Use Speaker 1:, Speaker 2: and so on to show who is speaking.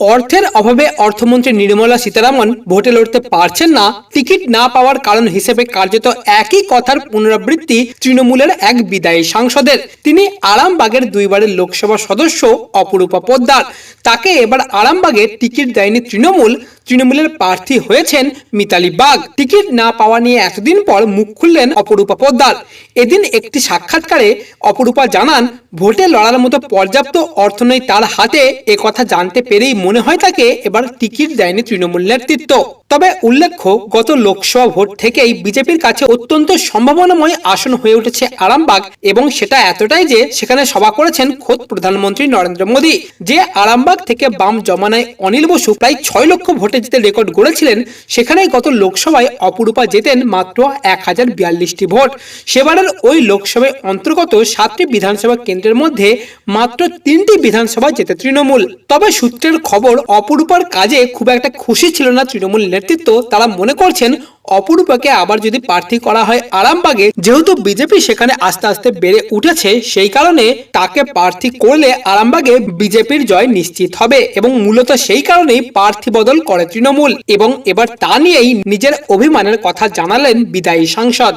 Speaker 1: অর্থের অভাবে অর্থমন্ত্রী নির্মলা সীতারামন ভোটে লড়তে পারছেন না, টিকিট না পাওয়ার কারণ হিসেবে কার্যত একই কথার পুনরাবৃত্তি তৃণমূলের এক বিদায়ী সাংসদের। তিনি আরামবাগের দুইবারের লোকসভা সদস্য অপরূপা পোদ্দার। তাকে এবার আরামবাগে টিকিট দেয়নি তৃণমূল, তৃণমূলের প্রার্থী হয়েছেন মিতালি বাগ। টিকিট না পাওয়া নিয়ে এতদিন পর মুখ খুললেন অপরূপা পোদ্দার। এদিন একটি সাক্ষাৎকারে অপরূপা জানান, ভোটে লড়ার মতো পর্যাপ্ত অর্থ নেই তার হাতে কথা জানতে পেরেই মনে হয় তাকে এবার টিকিট দেয়নি তৃণমূল নেতৃত্ব। তবে উল্লেখ্য, গত লোকসভা ভোট থেকেই বিজেপির কাছে অত্যন্ত সম্ভাবনাময় আসন হয়ে উঠেছে আরামবাগ এবং সেটা এতটাই যে সেখানে সভা করেছেন খোদ প্রধানমন্ত্রী নরেন্দ্র মোদী, যে আরামবাগ থেকে বাম জমানায় অনিল বসু প্রায় ছয় লক্ষ ভোটে জিতে রেকর্ড গড়েছিলেন, সেখানেই গত লোকসভায় অপরূপা জেতেন মাত্র এক হাজার বিয়াল্লিশটি ভোট। সেবারের ওই লোকসভায় অন্তর্গত সাতটি বিধানসভা কেন্দ্রের মধ্যে মাত্র তিনটি বিধানসভা জেতে তৃণমূল। তবে সূত্রের খবর, অপরূপার কাজে খুব একটা খুশি ছিল না তৃণমূল নেতৃত্ব তারা মনে করছেন অপরূপাকে আবার যদি প্রার্থী করা হয় আরামবাগে, যেহেতু বিজেপি সেখানে আস্তে আস্তে বেড়ে উঠেছে, সেই কারণে তাকে প্রার্থী করলে আরামবাগে বিজেপির জয় নিশ্চিত হবে এবং মূলত সেই কারণেই প্রার্থী বদল করে তৃণমূল এবং এবার তা নিয়েই নিজের অভিমানের কথা জানালেন বিদায়ী সাংসদ।